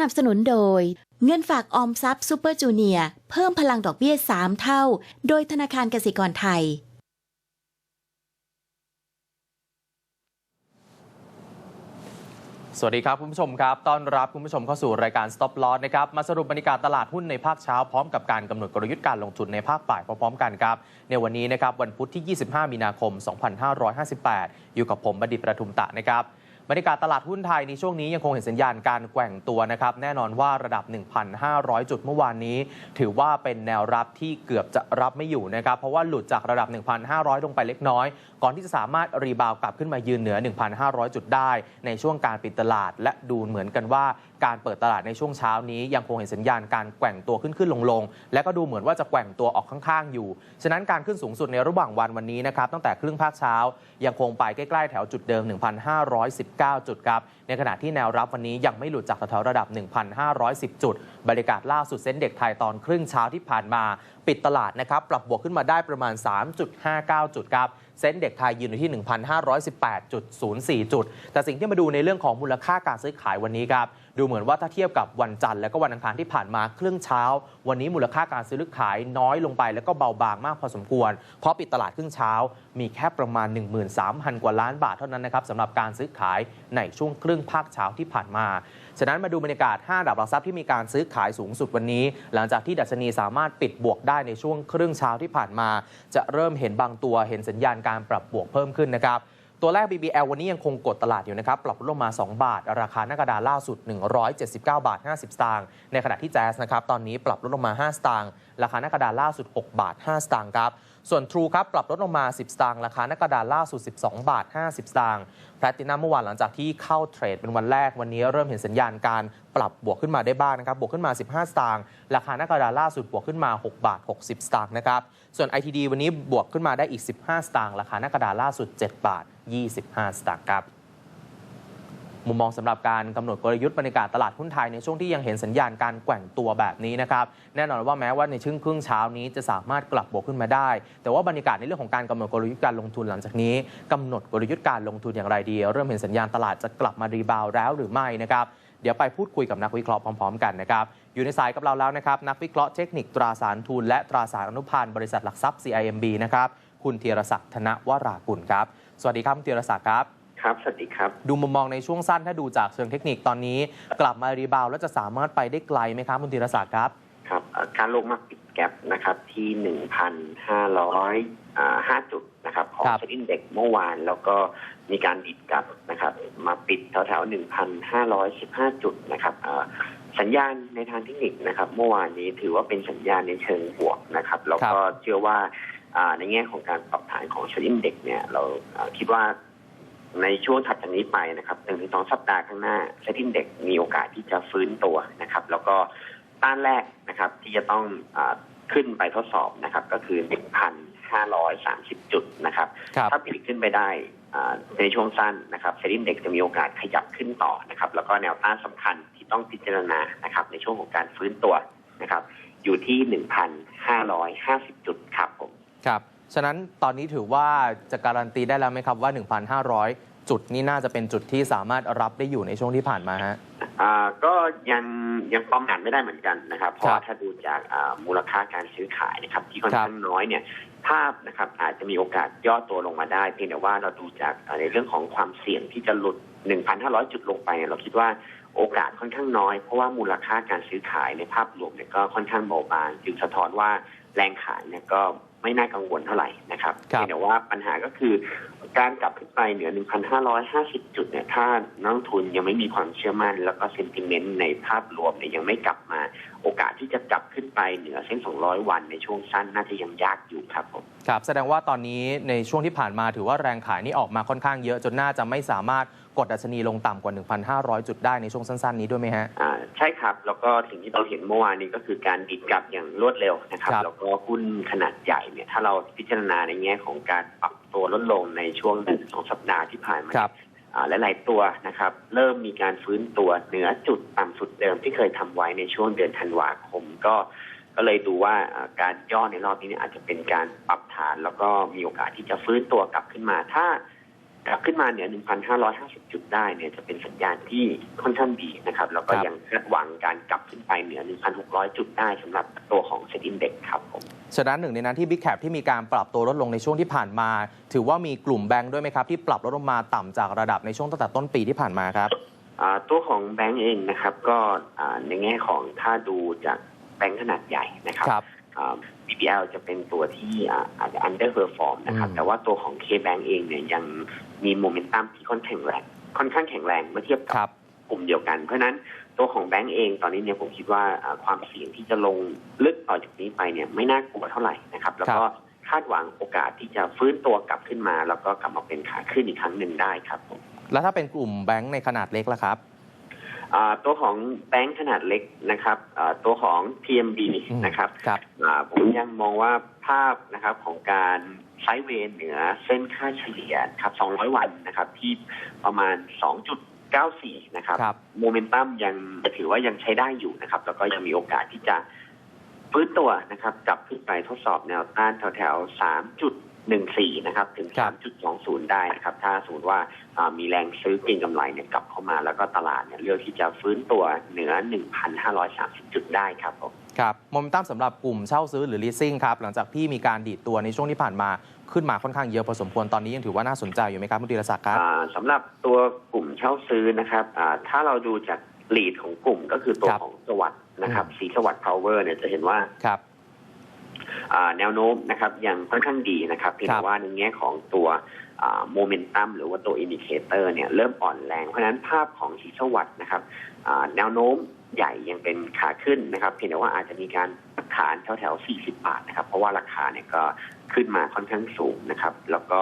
นับสนุนโดย เงินฝากออมทรัพย์ซูเปอร์จูเนียเพิ่มพลังดอกเบี้ย 3 เท่า โดยธนาคารกสิกรไทย สวัสดีครับคุณผู้ชมครับต้อนรับคุณผู้ชมเข้าสู่รายการ Stop Loss นะครับมาสรุปบรรยากาศตลาดหุ้นในภาคเช้า พร้อมกับการกำหนดกลยุทธ์การลงทุนในภาคบ่ายพร้อมๆกันครับในวันนี้นะครับวันพุธที่ 25 มีนาคม 2558 อยู่กับผมบัณฑิตประทุมตะนะครับ บรรยากาศตลาดหุ้นไทยในช่วงนี้ยังคงเห็นสัญญาณการแกว่งตัวนะครับ แน่นอนว่าระดับ 1,500 จุดเมื่อวานนี้ ถือว่าเป็นแนวรับที่เกือบจะรับไม่อยู่นะครับ เพราะว่าหลุดจากระดับ 1,500 ลงไปเล็กน้อย ก่อนที่จะสามารถรีบาวกลับขึ้นมายืนเหนือ 1,500 จุดได้ ในช่วงการปิดตลาด และดูเหมือนกันว่า การเปิดตลาดในช่วงเช้านี้ยังคงเห็นสัญญาณการแกว่งตัวขึ้นขึ้นลงลงๆและก็ดูเหมือนว่าจะแกว่งตัวออกข้างๆอยู่ ฉะนั้นการขึ้นสูงสุดในระหว่างวันวันนี้นะครับตั้งแต่ครึ่งภาคเช้ายังคงไปใกล้ๆแถวจุดเดิม 1,519 จุดครับ ในขณะที่แนวรับวันนี้ยังไม่หลุดจากแถวระดับ 1,510 จุด บรรยากาศล่าสุดเซ็นเด็กไทยตอนครึ่งเช้าที่ผ่านมา ปิดตลาดนะครับปรับบวกขึ้นมาได้ประมาณ 3.59 จุดครับเซ็นเด็กไทยยืนอยู่ที่ 1,518.04 จุด แต่สิ่งที่มาดูในเรื่องของมูลค่าการซื้อขายวันนี้ครับ ดูเหมือนว่าถ้าเทียบกับวันจันทร์และก็วันอังคารที่ผ่านมาครึ่งเช้า วันนี้มูลค่าการซื้อขายน้อยลงไป แล้วก็เบาบางมากพอสมควร เพราะปิดตลาดครึ่งเช้า มีแค่ประมาณ 13,000 กว่าล้านบาทเท่านั้นนะครับสำหรับการซื้อขายในช่วงครึ่งภาคเช้าที่ผ่านมาฉะนั้นมาดูบรรยากาศ 5 ดับหลักทรัพย์ที่มีการซื้อขายสูงสุดวันนี้ หลังจากที่ดัชนีสามารถปิดบวกได้ในช่วงครึ่งเช้าที่ผ่านมา จะเริ่มเห็นบางตัวเห็นสัญญาณการปรับบวกเพิ่มขึ้นนะครับ ตัวแรก BBL วันนี้ยังคงกดตลาดอยู่นะครับ ปรับลดลงมา 2 บาท ราคาหน้ากระดาษล่าสุด 179 บาท 50 สตางค์ในขณะที่แจ๊สนะครับ ตอนนี้ปรับลดลงมา 5 สตางค์ราคาหน้ากระดาษล่าสุด 6 บาท 5 สตางค์ครับ ส่วน True ครับปรับลดลงมา 10 สตางค์ราคาหน้ากระดานล่าสุด 12 บาท 50 สตางค์แพลตินัมเมื่อวานหลังจากที่เข้าเทรดเป็นวันแรกวันนี้เริ่มเห็นสัญญาณการปรับบวกขึ้นมาได้บ้างนะครับ บวกขึ้นมา 15 สตางค์ราคาหน้ากระดานล่าสุดบวกขึ้นมา 6 บาท 60 สตางค์นะครับ ส่วน ITD วันนี้บวกขึ้นมาได้อีก 15 สตางค์ราคาหน้ากระดานล่าสุด 7 บาท 25 สตางค์ครับ มุมมองสำหรับการกำหนดกลยุทธ์บรรยากาศตลาดหุ้นไทยในช่วงที่ยังเห็นสัญญาณการแกว่งตัวแบบนี้นะครับแน่นอนว่าแม้ว่าในช่วงครึ่งเช้านี้จะสามารถกลับบวกขึ้นมาได้ แต่ว่าบรรยากาศในเรื่องของการกำหนดกลยุทธ์การลงทุนหลังจากนี้กำหนดกลยุทธ์การลงทุนอย่างไรดี เริ่มเห็นสัญญาณตลาดจะกลับมารีบาวแล้วหรือไม่นะครับเดี๋ยวไปพูดคุยกับนักวิเคราะห์พร้อม ๆ กันนะครับอยู่ในสายกับเราแล้วนะครับนักวิเคราะห์เทคนิคตราสารทุนและตราสารอนุพันธ์บริษัทหลักทรัพย์ CIMB นะครับคุณธีรศักดิ์ธนวรากุลครับสวัสดีครับคุณธีรศักดิ์ครับ ครับ สวัสดีครับ ดูมุมมองในช่วงสั้นถ้าดูจากเชิงเทคนิคตอนนี้ กลับมารีบาวด์แล้วจะสามารถไปได้ไกลไหมครับคุณธีรศักดิ์ครับ ครับเอ่อการลงมาปิดแกลบนะครับที่ 1,505 จุดนะครับของครับเซ็นดินเด็กเมื่อวานแล้วก็มีการดิดกลับนะครับ มาปิดแถวๆ 1,515 จุดนะครับเอ่อสัญญาณในทางเทคนิคนะครับ เมื่อวานนี้ถือว่าเป็นสัญญาณในเชิงบวกนะครับแล้วก็เชื่อว่าอ่าในแง่ของการปรับฐานของเซ็นดินเด็กเนี่ย เราอ่าคิดว่า ในช่วงถัดจากนี้ไปนะครับหนึ่งถึงสองสัปดาห์ข้างหน้าเซ็นดินเด็กมีโอกาสที่จะฟื้นตัวนะครับ แล้วก็ต้านแรกนะครับที่จะต้องอาขึ้นไปทดสอบนะครับ ก็คือ 1,530 จุดนะครับครับถ้าผลิตขึ้นไปได้อ่าในช่วงสั้นนะครับเซ็นดินเด็กจะมีโอกาสขยับขึ้นต่อนะครับ แล้วก็แนวต้านสำคัญที่ต้องพิจารณานะครับ ในช่วงของการฟื้นตัวนะครับ อยู่ที่ 1,550 จุดครับผมครับ ฉะนั้นตอนนี้ถือว่าจะการันตีได้แล้วไหมครับว่า 1,500 จุดนี้น่าจะเป็นจุดที่สามารถรับได้อยู่ในช่วงที่ผ่านมาฮะอ่าก็ยังยังประมาณไม่ได้เหมือนกันนะครับ เพราะครับว่าถ้าดูจากอ่ามูลค่าการซื้อขายนะครับ ที่ค่อนครับข้างน้อยเนี่ยภาพนะครับอาจจะมีโอกาสย่อตัวลงมาได้เพียงแต่ว่าเราดูจากอ่าในเรื่องของความเสี่ยงที่จะหลุด 1,500 จุดลงไปเนี่ยเราคิดว่าโอกาสค่อนข้างน้อย เพราะว่ามูลค่าการซื้อขายในภาพรวมเนี่ยก็ค่อนข้างเบาบางจึงสะท้อนว่าแรงขายเนี่ยก็ ไม่น่ากังวลเท่าไหร่นะครับครับเพียงแต่ว่าปัญหาก็คือการกลับขึ้นไปเหนือ 1,550 จุดเนี่ยถ้านักลงทุนยังไม่มีความเชื่อมั่น แล้วก็เซนติเมนต์ในภาพรวมเนี่ยยังไม่กลับมา โอกาสที่จะกลับขึ้นไปเหนือเส้น 200 วันในช่วงสั้นน่าจะยังยากอยู่ครับผมครับ แสดงว่าตอนนี้ในช่วงที่ผ่านมาถือว่าแรงขายนี่ออกมาค่อนข้างเยอะจนน่าจะไม่สามารถกดดัชนีลงต่ำกว่า 1,500 จุดได้ในช่วงสั้น ๆ นี้ด้วยไหมฮะอ่าใช่ครับ แล้วก็สิ่งที่เราเห็นเมื่อวานนี้ก็คือการดิดกลับอย่างรวดเร็วนะครับครับแล้วก็หุ้นขนาดใหญ่เนี่ยถ้าเราพิจารณาในแง่ของการปรับตัวลดลงในช่วงหนึ่งสองสัปดาห์ที่ผ่านมาครับอ่า หลายๆตัวนะครับ เริ่มมีการฟื้นตัวเหนือจุดต่ำสุดเดิมที่เคยทำไว้ในช่วงเดือนธันวาคม ก็ก็เลยดูว่าการย่อในรอบนี้อาจจะเป็นการปรับฐาน แล้วก็มีโอกาสที่จะฟื้นตัวกลับขึ้นมา ถ้า กลับขึ้นมาเหนือ 1,550 จุดได้เนี่ยจะเป็นสัญญาณที่ค่อนข้างดีนะครับ แล้วก็ครับยังคาดหวังการกลับขึ้นไปเหนือ 1,600 จุดได้สำหรับตัวของเซ็นดินเด็กครับผมฉะนั้นหนึ่งในนั้นที่ Big Cap ที่มีการปรับตัวลดลงในช่วงที่ผ่านมา ถือว่ามีกลุ่มแบงค์ด้วยไหมครับ ที่ปรับลดลงมาต่ำจากระดับในช่วงตั้งแต่ต้นปีที่ผ่านมาครับอ่าตัวของแบงก์เองนะครับ ก็อ่าในแง่ของถ้าดูจากแบงก์ขนาดใหญ่นะครับครับอ่า BBL จะเป็นตัวที่อ่าอาจจะ underperform นะครับอืมแต่ว่าตัวของ K-Bank เองเนี่ยยังมีโมเมนตัมที่ค่อนข้างแรงค่อนข้างแข็งแรงเมื่อเทียบคกับรับกลุ่มเดียวกัน เพราะฉะนั้นตัวของแบงก์เองตอนนี้เนี่ยผมคิดว่าอ่าความเสี่ยงที่จะลงลึกต่อจากนี้ไปเนี่ยไม่น่ากลัวเท่าไหร่นะครับ แล้วก็คาดหวังโอกาสที่จะฟื้นตัวกลับขึ้นมา แล้วก็กลับมาเป็นขาขึ้นอีกครั้งหนึ่งได้ครับผมแล้วถ้าเป็นกลุ่มแบงค์ในขนาดเล็กล่ะครับอ่า ตัวของแบงค์ขนาดเล็กนะครับอ่าตัวของ TMB อืมนะครับครับอ่าผมยังมองว่าภาพนะครับของการไซด์เวย์เหนือเส้นค่าเฉลี่ยครับ 200 วันนะครับ ที่ประมาณ 2.94 นะครับครับ โมเมนตัมยังถือว่ายังใช้ได้อยู่นะครับ แล้วก็ยังมีโอกาสที่จะฟื้นตัวนะครับกลับขึ้นไปทดสอบแนวต้านแถวๆ 3.14นะครับถึงครับ3.20ได้นะครับ ถ้าสมมติว่าอ่ามีแรงซื้อเก็งกำไรเนี่ยกลับเข้ามาแล้วก็ตลาดเนี่ยเลือกที่จะฟื้นตัวเหนือ1,530จุดได้ครับผมครับโมเมนตัมสำหรับกลุ่มเช่าซื้อหรือ leasing ครับ หลังจากที่มีการดีดตัวในช่วงที่ผ่านมาขึ้นมาค่อนข้างเยอะพอสมควรตอนนี้ยังถือว่าน่าสนใจอยู่ไหมครับคุณธีรศักดิ์ครับอ่าสำหรับตัวกลุ่มเช่าซื้อนะครับอ่าถ้าเราดูจากลีดของกลุ่มก็คือตัวครับของสวัสด์นะครับอืมสีสวัสด์พาวเวอร์เนี่ยจะเห็นว่าครับอ่า แนวโน้มนะครับยังค่อนข้างดีนะครับเพียงครัแต่บว่าในแง่ของตัวโมเมนตัมหรือว่าตัวอินดิเคเตอร์เนี่ยเริ่มอ่อนแรง เพราะฉะนั้นภาพของสีสวัสด์นะครับอ่าแนวโน้มใหญ่ยังเป็นขาขึ้นนะครับ เพียงแต่ว่าอาจจะมีการขานแถวแถวๆ 40 บาทนะครับ เพราะว่าราคาเนี่ยก็ขึ้นมาค่อนข้างสูงนะครับ แล้วก็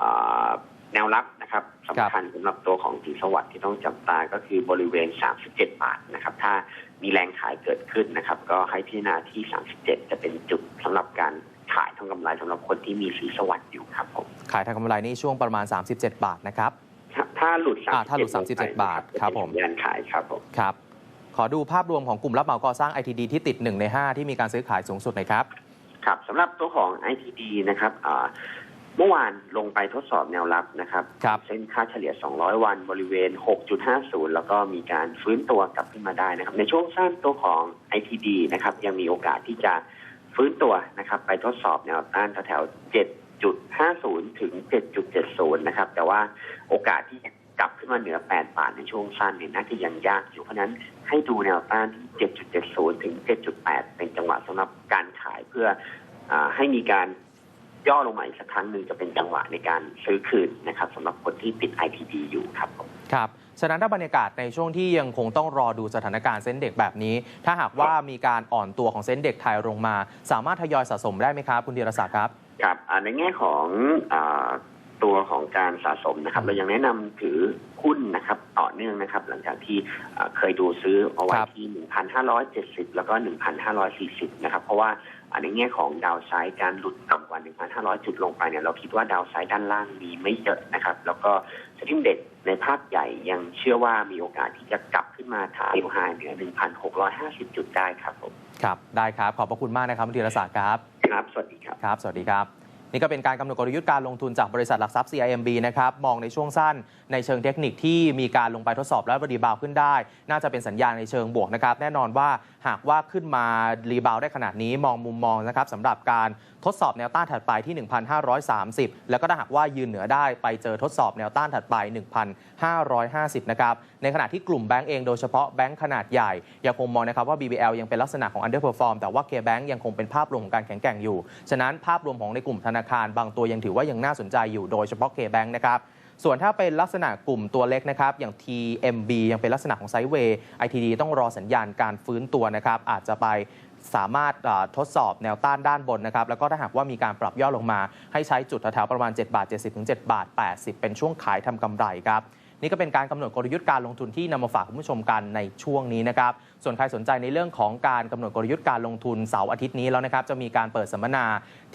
อ่าแนวรับนะครับสำคัญสำหรับตัวของสีสวัสด์ที่ต้องจับตาก็คือบริเวณ 37 บาทนะครับ ถ้า มีแรงขายเกิดขึ้นนะครับ ก็ให้พิจารณาที่ 37 จะเป็นจุดสำหรับการขายทางกำไรสำหรับคนที่มีสีสวัสด์อยู่ครับผมขายทางกำไรนี่ช่วงประมาณ 37 บาทนะครับ ถ้าถ้าหลุดอ่าถ้าหลุด37 37 บาทครับผมจะเป็นสัญญาณขายครับผมครับ ขอดูภาพรวมของกลุ่มรับเหมาก่อสร้าง ITD ที่ติด 1 ใน 5 ที่มีการซื้อขายสูงสุดหน่อยครับ ครับสำหรับตัวของ ITD นะครับอ่า เมื่อวานลงไปทดสอบแนวรับนะครับครับเส้นค่าเฉลี่ย 200 วันบริเวณ 6.50 แล้วก็มีการฟื้นตัวกลับขึ้นมาได้นะครับ ในช่วงสั้นตัวของ ITD นะครับ ยังมีโอกาสที่จะฟื้นตัวนะครับ ไปทดสอบแนวต้านแถวๆ7.50 ถึง 7.70 นะครับ แต่ว่าโอกาสที่จะกลับขึ้นมาเหนือ 8 บาทในช่วงสั้นเนี่ยน่าจะยังยากอยู่ เพราะฉะนั้นให้ดูแนวต้านที่ 7.70 ถึง 7.8 เป็นจังหวะสำหรับการขายเพื่ออาให้มีการ ย่อลงมาอีกสักครั้งหนึ่งจะเป็นจังหวะในการซื้อคืนนะครับสำหรับคนที่ติด ITD อยู่ครับผมครับฉะนั้นถ้าบรรยากาศในช่วงที่ยังคงต้องรอดูสถานการณ์เส้นเด็กแบบนี้ ถ้าหากว่ามีการอ่อนตัวของเส้นเด็กไทยลงมา สามารถทยอยสะสมได้ไหมครับ คุณธีรศักดิ์ครับครับอ่าในแง่ของอาตัวของการสะสมนะครับอืมเรายังแนะนำถือหุ้นนะครับต่อเนื่องนะครับ หลังจากที่อ่าเคยดูซื้อเอาไว้ครับที่ 1,570 แล้วก็ 1,540 นะครับ เพราะว่าอ่า ในแง่ของดาวไซด์การหลุดต่ำกว่า 1,500 จุดลงไปเนี่ยเราคิดว่าดาวไซด์ด้านล่างมีไม่เยอะนะครับ แล้วก็สถิมเด็กในภาพใหญ่ยังเชื่อว่ามีโอกาสที่จะกลับขึ้นมาทายไฮเหนือ 1,650 จุดได้ครับผมครับ ได้ครับ ขอบพระคุณมากนะครับคุณธีรศักดิ์ครับ ครับ สวัสดีครับ ครับ สวัสดีครับ นี่ก็เป็นการกำหนดกลยุทธ์การลงทุนจากบริษัทหลักทรัพย์ CIMB นะครับ มองในช่วงสั้นในเชิงเทคนิคที่มีการลงไปทดสอบและรีบาวขึ้นได้ น่าจะเป็นสัญญาณในเชิงบวกนะครับ แน่นอนว่าหากว่าขึ้นมารีบาวได้ขนาดนี้มองมุมมองนะครับสำหรับการทดสอบแนวต้านถัดไปที่ 1,530 แล้วก็ถ้าหากว่ายืนเหนือได้ไปเจอทดสอบแนวต้านถัดไป 1,550 นะครับ ในขณะที่กลุ่มแบงก์เองโดยเฉพาะแบงก์ขนาดใหญ่ ยังคงมองนะครับว่า BBL ยังเป็นลักษณะของ underperform แต่ว่า K-Bank ยังคงเป็นภาพรวมของการแข็งแกร่งอยู่ ฉะนั้นภาพรวมของในกลุ่มธนาคารบางตัวยังถือว่ายังน่าสนใจอยู่ โดยเฉพาะ K-Bank นะครับส่วนถ้าเป็นลักษณะกลุ่มตัวเล็กนะครับ อย่าง TMB ยังเป็นลักษณะของไซด์เวย์ ITD ต้องรอสัญญาณการฟื้นตัวนะครับ อาจจะไปสามารถทดสอบแนวต้านด้านบนนะครับ แล้วก็ถ้าหากว่ามีการปรับย่อลงมา ให้ใช้จุดแถวๆประมาณ 7 บาท 70 ถึง 7 บาท 80 เป็นช่วงขายทำกำไรครับ นี่ก็เป็นการกำหนดกลยุทธ์การลงทุนที่นำมาฝากคุณผู้ชมกันในช่วงนี้นะครับ ส่วนใครสนใจในเรื่องของการกำหนดกลยุทธ์การลงทุนเสาร์อาทิตย์นี้แล้วนะครับ จะมีการเปิดสัมมนา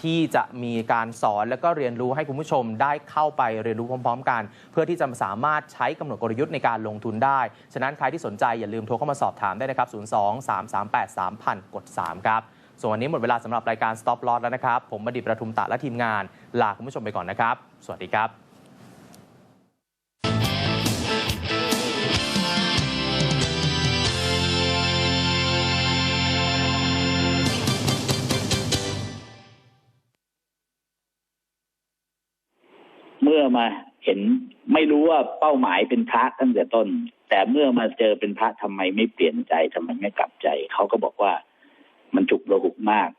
ที่จะมีการสอนและก็เรียนรู้ให้คุณผู้ชมได้เข้าไปเรียนรู้พร้อม ๆ กัน เพื่อที่จะสามารถใช้กำหนดกลยุทธ์ในการลงทุนได้ ฉะนั้นใครที่สนใจอย่าลืมโทรเข้ามาสอบถามได้นะครับ 02 338 3000 กด 3 ครับ ส่วนวันนี้หมดเวลาสำหรับรายการ Stop Loss แล้วนะครับ ผมบดิตประทุมตะและทีมงาน ลาคุณผู้ชมไปก่อนนะครับ สวัสดีครับ มื่อมาเห็นไม่รู้ว่าเป้าหมายเป็นพระตั้งแต่ต้น แต่เมื่อมาเจอเป็นพระทำไมไม่เปลี่ยนใจทำไมไม่กลับใจ เขาก็บอกว่ามันฉุกระหุกมาก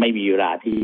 ไม่มีเวลาที่